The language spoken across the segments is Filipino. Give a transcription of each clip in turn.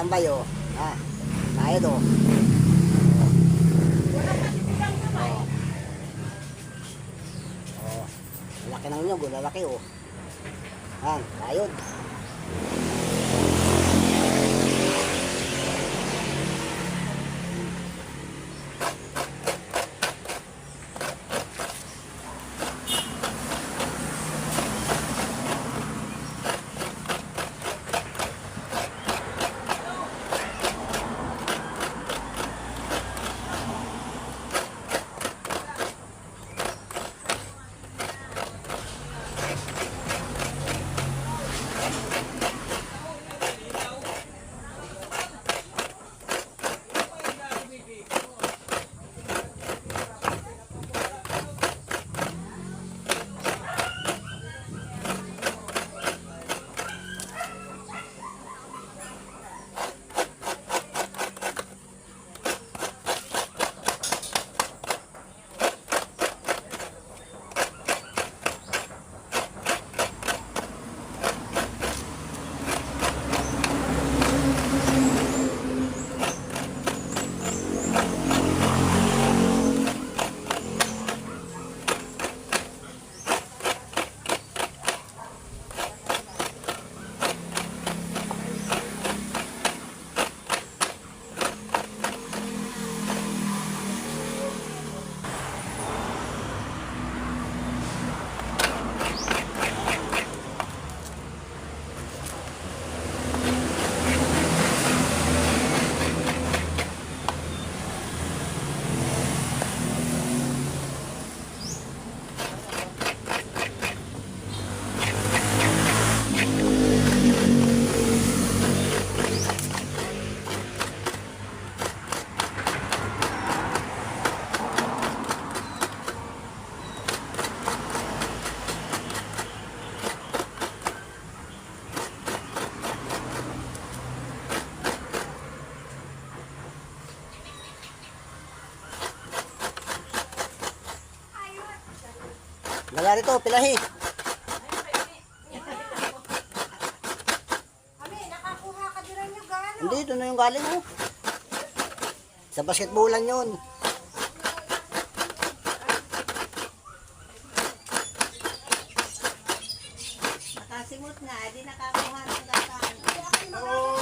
tambay oh. Ha. Bayad oh. Oh. Oh. Laki ng nyog, oh. lalaki oh. Yan. Gala rito, pilahi. Kami, nakakuha ka din yung gano. Hindi, doon na yung galing oh. Sa basketballan yun. Nakasimot nga, di nakakuha ng gataan. Ito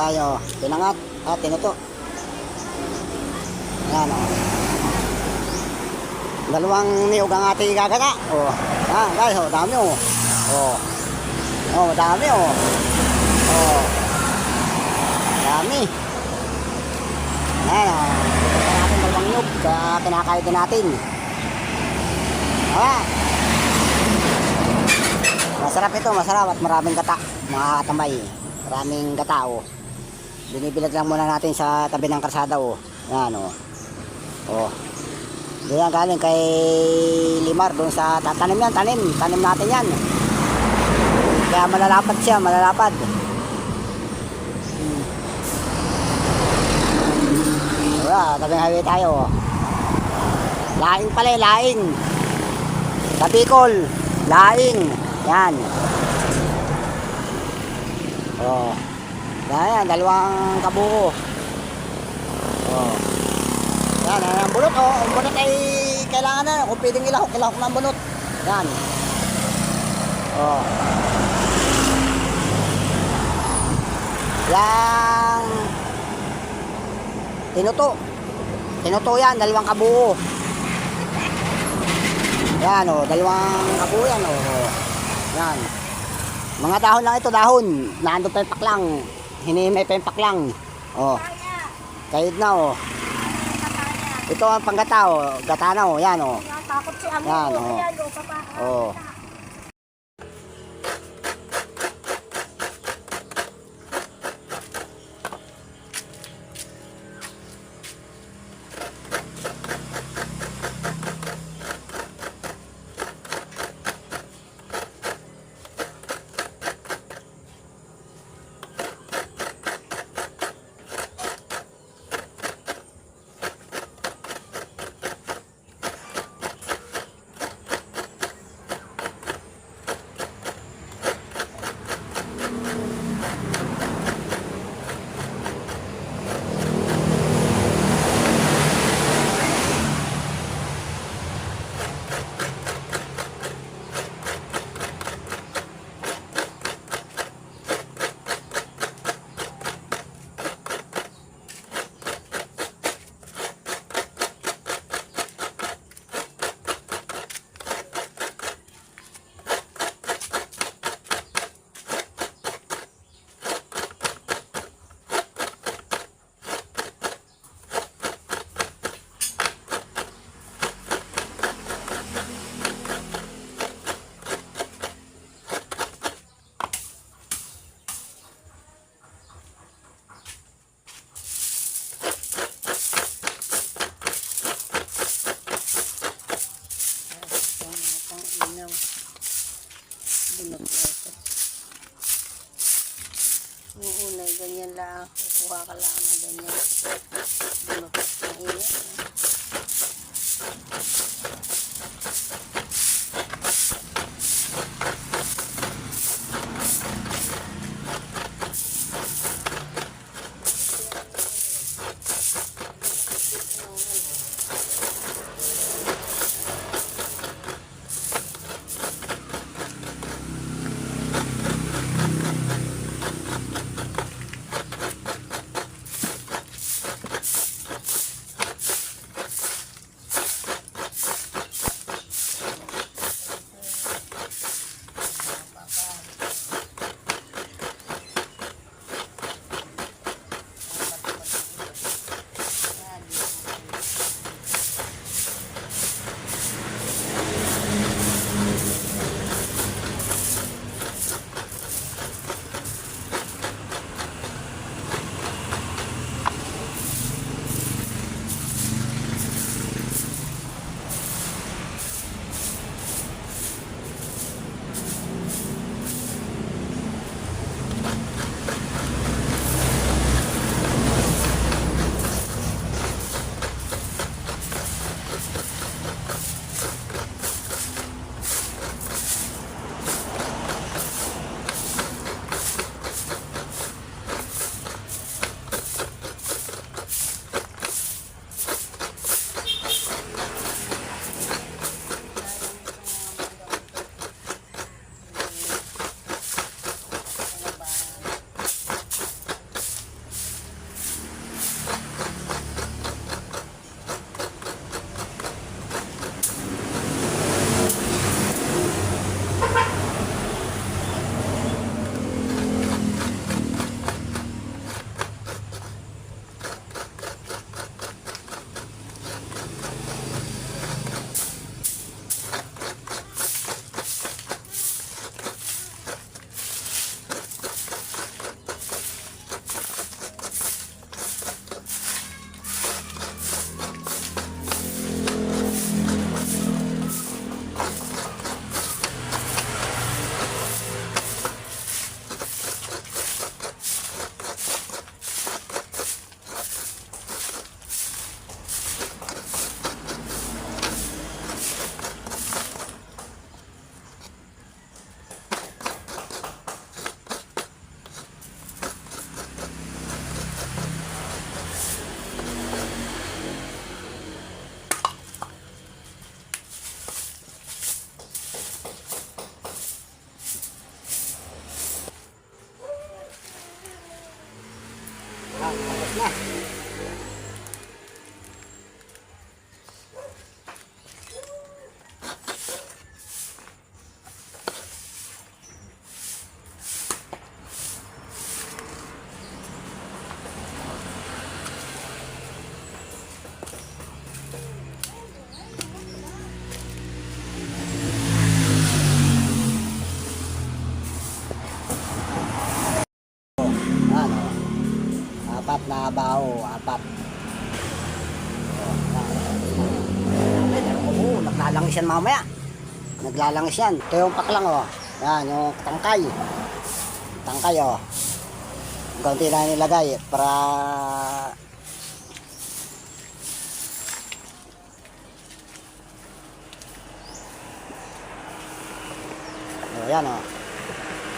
tayo, pinangat at tinuto. Ayan o. Dalawang niyog ang ating gagana. O, ah, guys, o, dami o. O, o, dami o. O, dami. Ayan o. Ito natin dalawang niyog sa kinakain din natin. Ah. Masarap ito, masarap at maraming gata. Mga katambay. Maraming gata o. Binibilad lang muna natin sa tabi ng kalsada o. Yan o. O. Yan galing kay Limar doon sa tatanim yan, tanim. Tanim natin yan. Kaya malalapad siya, malalapad. Wala, tabing highway tayo. Laing pala, laing. Sa Bicol, laing. Yan. Oh. Yan, yan, dalawang kabuo. Oh. Yan, yan ang bunot, oh. Ang bunot ay kailangan na. Kung pwedeng ilahok, ilahok na ang bunot. Yan. Oh. Yang tinuto. Tinuto yan, dalawang kabuo. Yan, oh, dalawang kabuo yan, oh. Yan. Mga dahon lang ito, dahon. Pa yung paklang. Hinihimay pa yung paklang. Oh. Kahit na, oh. Ito ang panggata. Gata na, oh. Yan, oh. Takot si Amo. Yan, oh. Oh, yung unay ganyan lang. Kukuha ka lang ganyan. Hindi mapapainit papa. Oh. O, apat. O, yan. Ay, dalawa po. Naglalangis yan mamaya. Naglalangis yan. Ito yung paklang, o. Yan, yung tangkay. Tangkay, o. Kaunti na nilagay para O, yan o.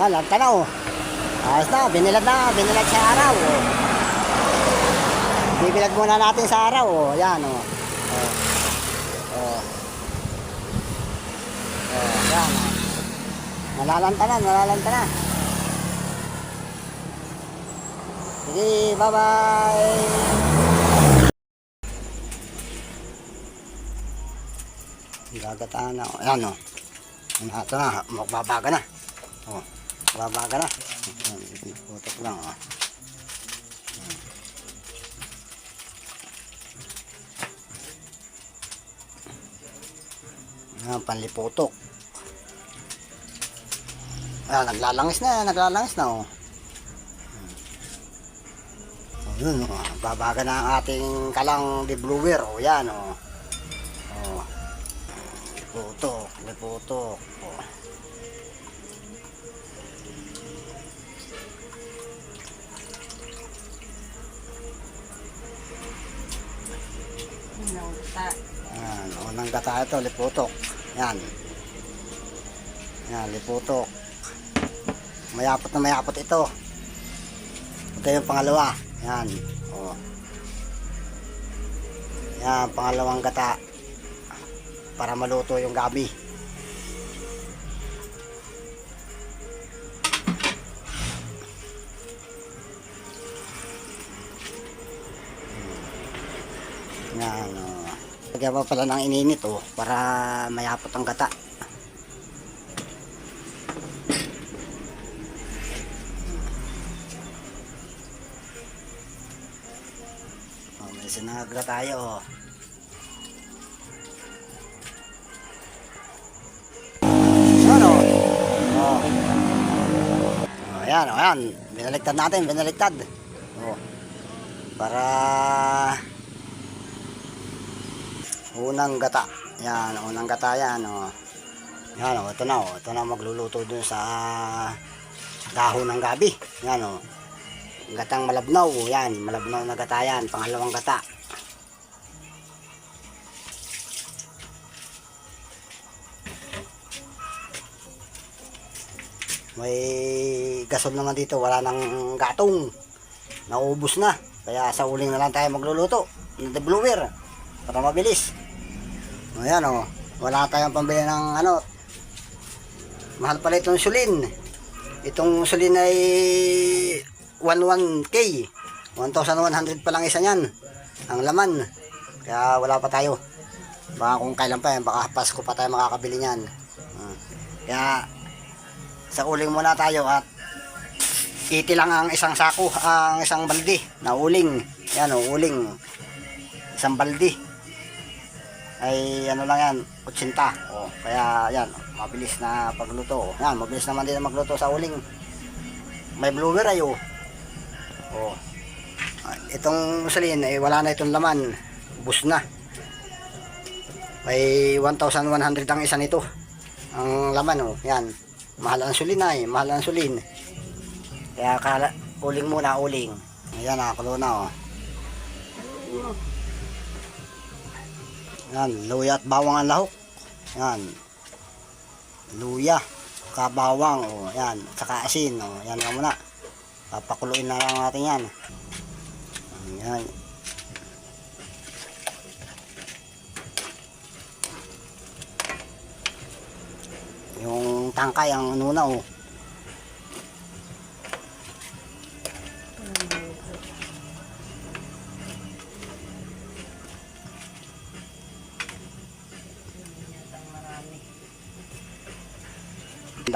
Yan, lanta na o. Ayos na, binilad na, binilad sa araw o. Bibilad muna natin sa araw o. Yan o. O. O. O, yan o. Nalalanta na, nalalanta na. Sige, bye-bye. Gagataan na. o. Ayan o. Ano, ito na, magbabaga na. Oh, magbabaga na. Putok lang, oh. Ayan, panliputok. Ayan, naglalangis na, naglalangis na, oh. So, yun, oh. Babaga na ang ating kalang de bluer, oh, yan, oh. Oh. Liputok, liputok. Oh. Nauta. Yan, unang gata ito, liputok. Yan. Yan, liputok. Mayapot na mayapot ito. Ito yung pangalawa. Yan. O. Yan, pangalawang gata. Para maluto yung gabi. Yan, o. Lagyan pa pala ng ininit, oh, para mayapot ang gata. Oh, may sinagra tayo, oh. Ano? Oh. Oh, ayan, oh, ayan. Binaliktad natin, binaliktad. Oh. Para unang gata. Yan, unang gata yan, oh. Yan, oh, ito na, oh. Ito na magluluto dun sa dahon ng gabi. Yan, oh. Gatang malabnaw, oh. yan, malabnaw na gata yan, pangalawang gata. May gasol naman dito, wala nang gatong. Naubos na. Kaya sa uling na lang tayo magluluto. Ng blower. Para mabilis. Ayan o. Wala tayong pambili ng ano. Mahal pala itong sulin. Itong sulin ay 11K. 1,100 pa lang isa niyan. Ang laman. Kaya wala pa tayo. Baka kung kailan pa yan, baka Pasko pa tayo makakabili niyan. Ah. Kaya sa uling muna tayo at iti lang ang isang sako, ang isang balde na uling. Yan o, uling. Isang balde ay ano lang yan, 80. O, kaya yan, mabilis na pagluto. Yan, mabilis naman din magluto sa uling. May blower ay o. O. Ah, Itong salin ay wala na itong laman. Bus na. May 1,100 ang isa nito. Ang laman o, yan. Mahal ang sulin ay, mahal ang sulin. Kaya kala, uling muna, uling. Ayan, nakakulo na o. Yan, luya at bawang ang lahok. Yan. Luya, kabawang, o, yan, saka asin, o, yan nga muna. Papakuluin na lang natin yan. Yan. Yung tangkay ang ano na, o.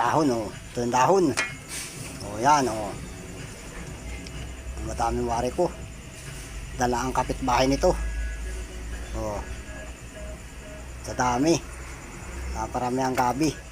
Dahon, oh. Ito yung dahon. Oh, yan, oh. Ang wari ko. Dala ang kapitbahay nito. Oh. Sa dami. Naparami ang gabi.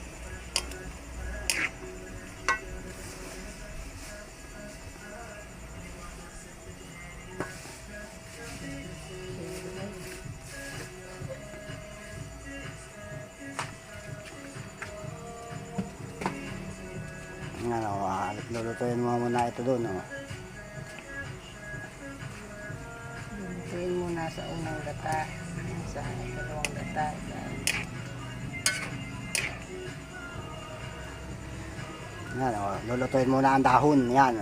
Muna ang dahon. Yan.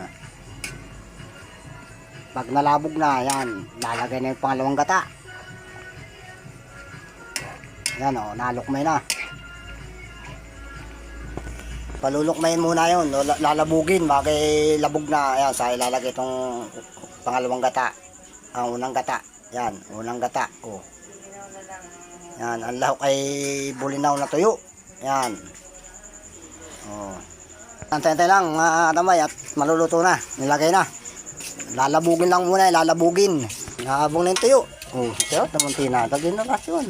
Pag nalabog na, yan. Lalagay na yung pangalawang gata. Yan, oh. Nalukmay na. Palulukmayin muna yun. Lala- Lalabugin. Bagay labog na. Yan, sa ilalagay itong pangalawang gata. Ang unang gata. Yan, unang gata. Oh. Na lang. Yan, ang lahok ay bulinaw na tuyo. Yan. Oh. Antay-antay lang, mga katamay, at maluluto na. Nilagay na. Lalabugin lang muna, lalabugin. Nahabong na yung tuyo. Oh, ito, tamunti na. Tagin na rasyon.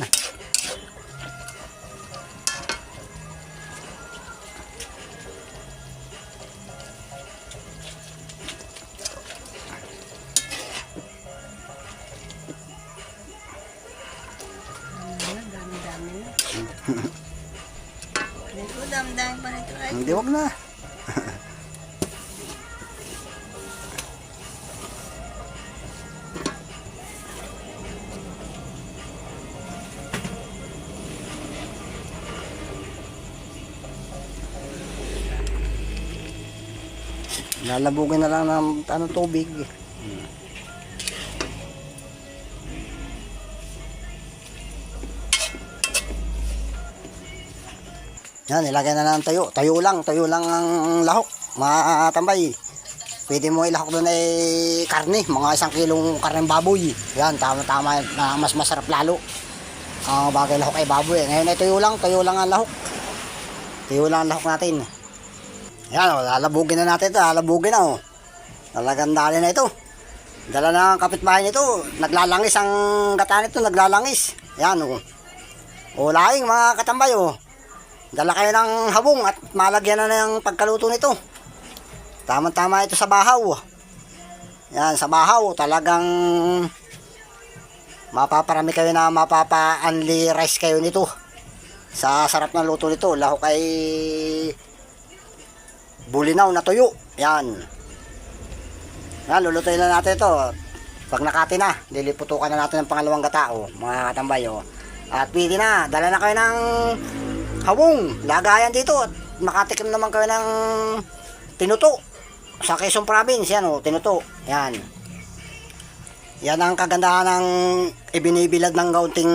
Hindi, wag na. Lalabugin na lang ng ano, tubig. Yan, ilagay na lang tayo. Tayo lang, tayo lang ang lahok. Mga tambay. Pwede mo ilahok doon ay karne, mga isang kilong karne baboy. Yan, tama-tama na mas masarap lalo. Ang bagay lahok ay baboy. Ngayon ay tayo lang, tayo lang ang lahok. Tayo lang ang lahok natin. Yan, oh, lalabugin na natin ito, lalabugin na oh. Talagang dali na ito. Dala na ang kapitbahay nito, naglalangis ang gata nito, naglalangis. Yan oh. O laing mga katambay oh. Dala kayo ng habong at malagyan na ng pagkaluto nito. Tama-tama ito sa bahaw. Yan, sa bahaw, talagang mapaparami kayo na mapapa-unli rice kayo nito. Sa sarap ng luto nito, lahok ay bulinaw na tuyo. Yan. Yan, lulutuin na natin ito. Pag nakati na, liliputukan na natin ng pangalawang gatao, mga katambay. Oh. At pwede na, dala na kayo ng hawong, lagayan dito at makatikim naman kayo ng tinuto sa Quezon Province yan o, tinuto yan yan ang kagandahan ng ibinibilad ng kaunting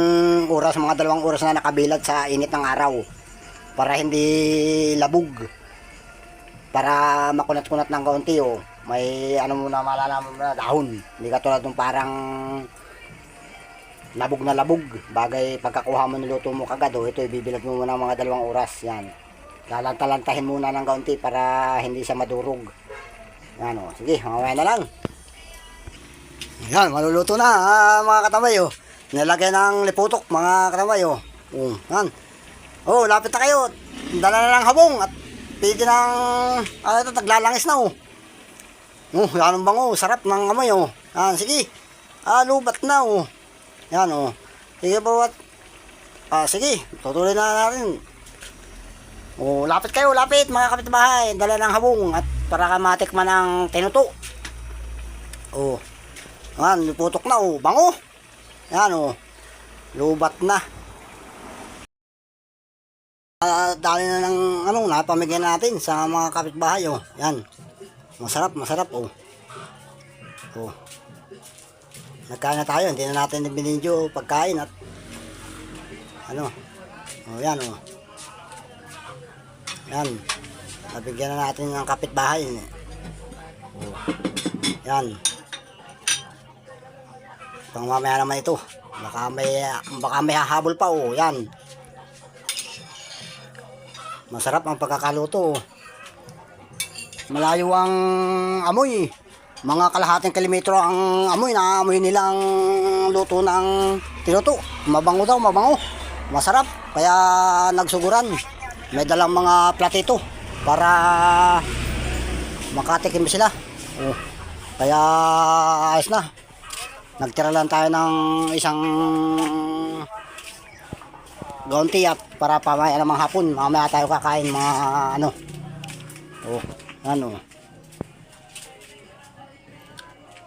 oras, mga dalawang oras na nakabilad sa init ng araw para hindi labog para makunat-kunat ng kaunti o may ano muna malalaman mo na dahon hindi katulad ng parang labog na labog. Bagay pagkakuha mo niluto mo kagad, oh, ito ibibilad mo muna mga dalawang oras. Yan. Lalanta-lantahin muna ng kaunti para hindi siya madurog. Yan oh. Sige, mamaya na lang. Yan, maluluto na ah, mga katamay oh. Nilagay ng liputok mga katamay oh. Oh, yan. Oh, lapit na kayo. Dala na lang habong at pwede ng ano ito, taglalangis na oh. Oh, yan ang bango. Sarap ng amoy oh. Yan, sige. Ah, lubat na oh. Yan oh. Sige bawat. Ah, sige. Tutuloy na natin. Oh, lapit kayo, lapit mga kapitbahay. Dala ng habong at para ka matikman ng tinuto. Oh. Yan, putok na oh. Bango. Yan oh. Lubat na. Ah, dali na ng ano, napamigay natin sa mga kapitbahay oh. Yan. Masarap, masarap oh. Oh. Nagkain na tayo, hindi na natin binidyo pagkain at ano. Oh, yan oh. Yan. Nabigyan na natin ng kapitbahay. Oh. Yan. Pang mamaya naman ito. Baka may, baka may hahabol pa oh. Yan. Masarap ang pagkakaluto. Malayo ang amoy. Mga kalahating kilometro ang amoy na amoy nilang luto ng tinuto. Mabango daw, mabango. Masarap. Kaya nagsuguran. May dalang mga platito para makatikim sila. Oh. Kaya ayos na. Nagtira lang tayo ng isang gaunti at para pamaya namang hapon. Mamaya tayo kakain mga ano. Oh, ano.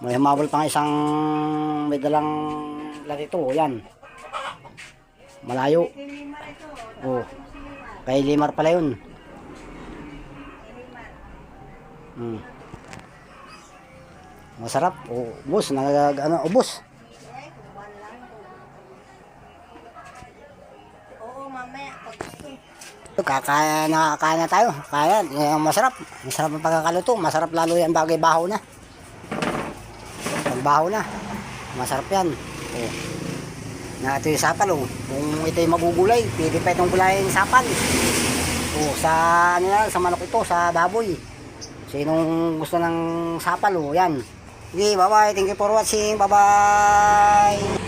May humabol pa nga isang may dalang larito. Yan. Malayo. Oh. Kay Limar pala yun. Hmm. Masarap. Oh, ubos. Nag, ano, ubos. Ito, Kaya na, na tayo. Kaya, ang masarap. Masarap ang pagkakaluto. Masarap lalo yan bagay baho na. Baho na. Masarap yan. Oh. Na ito yung sapal oh. Kung ito yung magugulay, pwede pa itong gulayin sapal. Oh, sa ano yan, sa manok ito, sa baboy. Sinong gusto ng sapal oh, yan. Okay, bye-bye. Thank you for watching. Bye-bye.